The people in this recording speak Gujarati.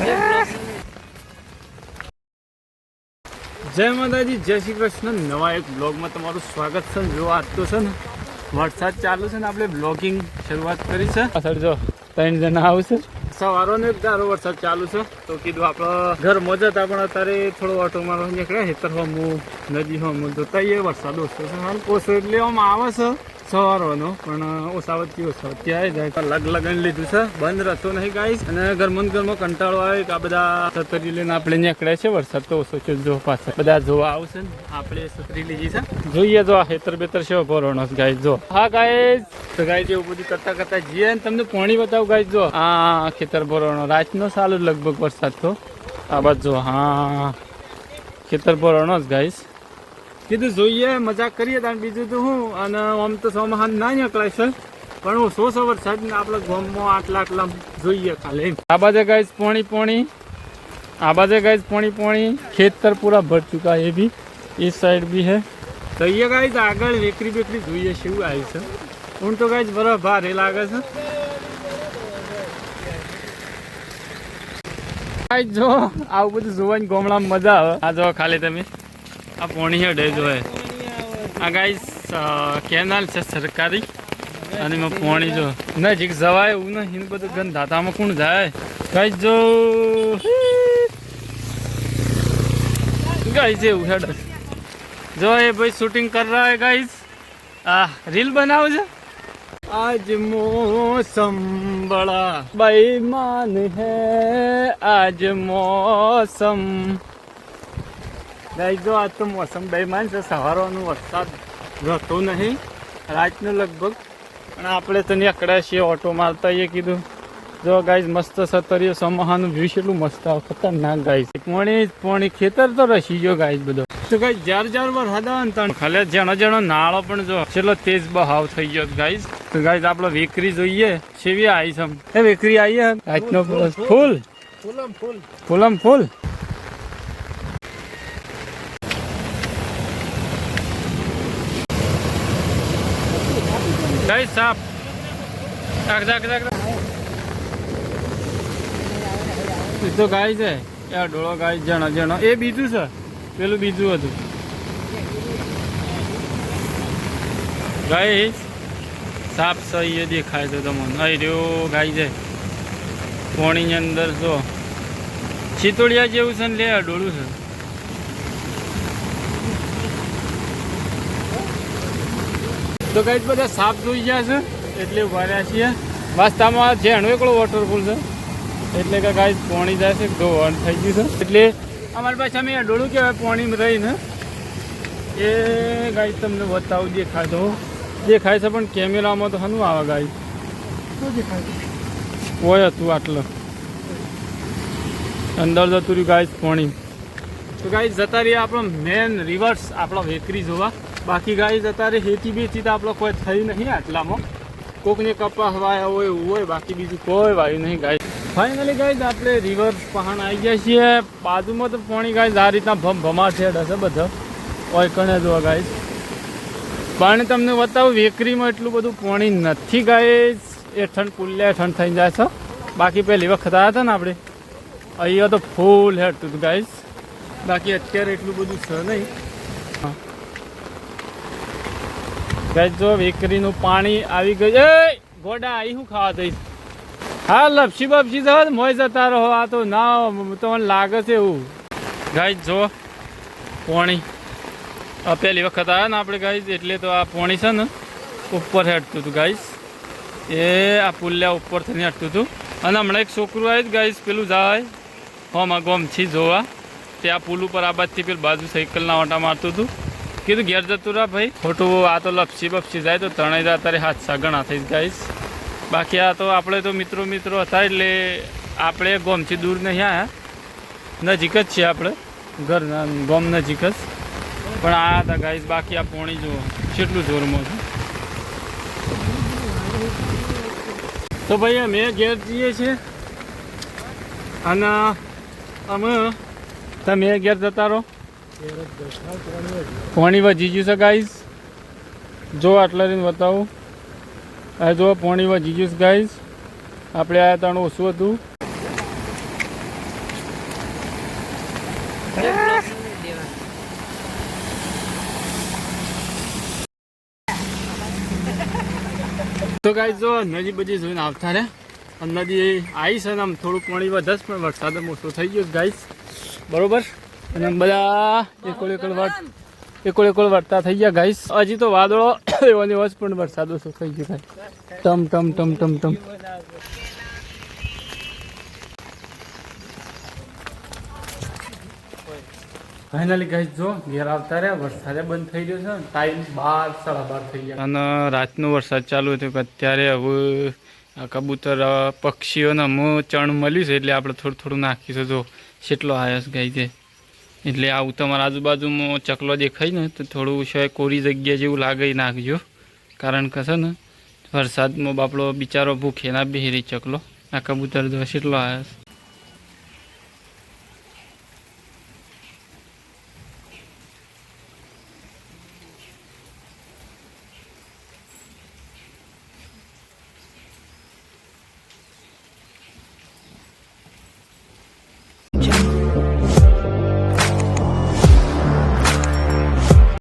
જય માતાજી જય શ્રી કૃષ્ણ. નવા એક બ્લોગમાં તમારું સ્વાગત છે જો આજ તો છે ને વરસાદ ચાલુ છે ને આપણે બ્લોગિંગ શરૂઆત કરી છે. પાછળ જો ત્રણ જણા આવશે. સવારો ને તારો વરસાદ ચાલુ છે. તો કીધું આપણે ઘર મજા હતા પણ અત્યારે થોડો ઓટો મારો નીકળ્યા. હેતર હોમું નદી હોમું જોતા વરસાદ ઓછો છે. હાલ ઓછો એટલે આમ આવે છે. સવારોનો પણ ઓછાવતી ઓછાવતી આવી જાય કલાક લગન લીધું છે. બંધ રહેતો નહીં ગાઈસ અને ઘરમાં ને ઘરમાં કંટાળો આવે કે આ બધા છતરી લઈને આપણે નીકળ્યા છે. વરસાદ તો ઓછો છે, જો પાછળ. બધા જોવા આવશે ને, આપણે છતરી લીધી છે. જોઈએ જો આ હેતર બેતર છે ભરોણો ગાય જો. હા ગાઈસ તો ગાય એવું બધું કરતા કરતા જઈએ ને તમને પાણી બતાવું ગાય જો. આ ખેતર રાતનો સારું લગભગ વરસાદ તો. આ બાજુ, હા. ખેતર ભરોણો જ ગાઈસ કીધું જોઈએ મજાક કરીએ તાણ બીજું તો હું. અને આમ તો સોમહાન ના નીકળાય છે. પણ હું સો સો વરસાદ આપણે ગોમમાં આટલા આટલા જોઈએ ખાલી આ બાજે ગાય પોણી પોણી. આ બાજે ગાય પોણી પોણી. ખેતર પૂરા ભર ચૂકા એ બી. એ સાઈડ બી હે જોઈએ એ ગાય આગળ વેકરી બેકરી જોઈએ શું આવી છે. હું તો ગાય બરફ ભારે લાગે છે. જો આવું બધું જોવાની ગોમડા મજા આવે. આ જો ખાલી તમે. આ પોણી હેડે જો આ ગાઈસ કેનાલ છે સરકારી. અને એમાં પોણી જો. નજીક જવાય એવું નહીં બધું ગંધ ધાતામાં કોણ જાય? ગાઈસ જો. ગાઈસ એવું હેડ. જો એ ભાઈ શૂટિંગ કર રહા હે ગાઈસ આ રીલ બનાવજો. આજ મોસમ બડા બેમાન હે, આજ મોસમ ગાઈ જો આજ તો મોસમ બેમાન છે સવારોનો વરસાદ રહેતો નહીં રાતનું લગભગ. પણ આપણે તો નીકળ્યા છીએ ઓટો મારતા એ કીધું. જો ગાઈઝ મસ્ત સતરીઓ સમહાનું વ્યૂ એટલું મસ્ત આવે ખતરનાક ગાઈઝ પોણી પોણી ખેતર તો રસી ગયો ગાઈઝ બધો. તો ગાઈ જાર જાર વરસાદ આવે ને તણ. ખાલે જણો નાળો પણ જો છેલ્લો તેજ બહાવ થઈ ગયો ગાઈઝ તો ગાઈઝ આપણે વેકરી જોઈએ. છેવી આઈ છે એ વેકરી આવી રાતનો ફૂલ. ફૂલમ ફૂલ. ફૂલમ ફૂલ. ગાઈસ સાપ તો ગાય છે. આ ડોળો ગાય, જણ જણ. એ બીજું છે. પેલું બીજું હતું. ગાય સાપ સહી દેખાય છે તમને. અહીં રહ્યો ગાય છે. પોણીની અંદર જો. ચિતોડિયા જેવું છે ને લે ડોળું છે. તો કઈ બધા સાપ જોઈ ગયા છે. એટલે ઊભા રહ્યા છીએ. વાસ્તામાં જેણું એકલો વોટરપૂલ છે. એટલે કે ગાય પોણી જાય છે ધોવાણ થઈ ગયું છે. એટલે અમારી પાસે અમે ડોળું કહેવાય પોણીમાં રહીને. એ ગાય તમને બતાવું દેખાય તો દેખાય છે પણ કેમેરામાં તો હનું આવે ગાય દેખાય હોય હતું આટલું. અંદર જતું રહ્યું ગાય પોણી. તો ગાય જતા રહીએ આપણો મેન રિવર્સ આપણા વેકરી જોવા. બાકી ગાય અત્યારે ખેતી બેતી તો આપણો કોઈ થઈ નહીં આટલામાં. કોકને કપાસ વાયા હોય એવું હોય, બાકી બીજું કોઈ વાયું નહીં ગાય ફાઇનલી ગાય આપણે રિવર પહાણ આવી ગયા છીએ. બાજુમાં તો પાણી ગાય આ રીતના ભમ ભમાઠેડ હશે બધા. ઓય કણે જોવા ગાય પણ તમને બતાવું, વેકરીમાં એટલું બધું પાણી નથી ગાય ઠંડ પુલ્લે ઠંડ થઈ જાય છે. બાકી પહેલી વખત આવ્યા હતા ને આપણે. અહીંયા તો ફૂલ હેઠતું હતું ગાઈસ બાકી અત્યારે એટલું બધું છે નહીં. ગાઈસ, જો વેકરીનું પાણી આવી ગયું એ ગોડા આવી શું ખાવા દઈશ? હા, લપસી બપસી થવા મોય જતા રહો. આ તો ના, તમને લાગે છે એવું. ગાય જો, પોણી. આ પહેલી વખત આવ્યા ને આપણે, ગાઈસ, એટલે તો આ પોણી છે ને, ઉપર હેઠતું હતું, ગાઈસ. એ આ પુલ્યા ઉપર થઈને હટતું હતું. અને હમણાં એક છોકરું આવ્યું ગાઈસ, પેલું જાય હોમાં ગોમથી જોવા. તે આ પુલ ઉપર આ બાજથી પેલું બાજુ સાયકલના ઓટા મારતું હતું. કીધું, ઘેર જતું રહા ભાઈ. ખોટું આ તો લપસી બપસી જાય, તો ત્રણેય અત્યારે હાથ સાગણા થઈ ગાઈસ બાકી આ તો આપણે તો મિત્રો મિત્રો હતા, એટલે આપણે ગોમથી દૂર નહીં આવ્યા નજીક જ છીએ આપણે. ઘરના ગોમ નજીક જ. પણ આ હતા ગાઈસ બાકી આ પોણી જુઓ, કેટલું જોરમાં છે. તો ભાઈ, અમે ઘેર જઈએ છીએ. અને અમે, તમે ઘેર જતા રહો. પોણી વધી ગયું છે ગાઈસ જો આટલા દિન બતાવું. આ જો પોણી વધી ગયું છે ગાઈઝ આપણે આ ત્રણ ઓછું હતું. તો ગાઈસ જો નદી બધી જોઈને આવતા રે નદી આવી છે ને આમ થોડું પાણી વધશે પણ વરસાદ ઓછો થઈ ગયો ગાઈસ બરોબર? અને બધા એકોળ એકોળ વાટ એકોળ એકોળ વળતા થઈ ગયા ગાઈસ હજી તો વાદળો એવો ને પણ વરસાદ ઓછો થઈ ગયો ભાઈ ટમ ટમ ટમ ટમ ટમ. ફાઇનલી ગાઈસ જો ઘેર આવતા રહ્યા, વરસાદે બંધ થઈ ગયો છે ટાઈમ બાર, સાડા બાર થઈ ગયા. અને રાતનો વરસાદ ચાલુ હતો કે અત્યારે હવે આ કબૂતર પક્ષીઓના મો ચણ મળ્યું છે એટલે આપણે થોડું થોડું નાખીશું. જો કેટલો આયસ ગાય છે. એટલે આવું તમારા આજુબાજુમાં ચકલો દેખાય ને, તો થોડું છે કોરી જગ્યા જેવું લાગે નાખજો. કારણ કે છે ને, વરસાદમાં બાપડો બિચારો ભૂખે ના બેહી રહી ચકલો. આ કબૂતર દોષ એટલો આયસ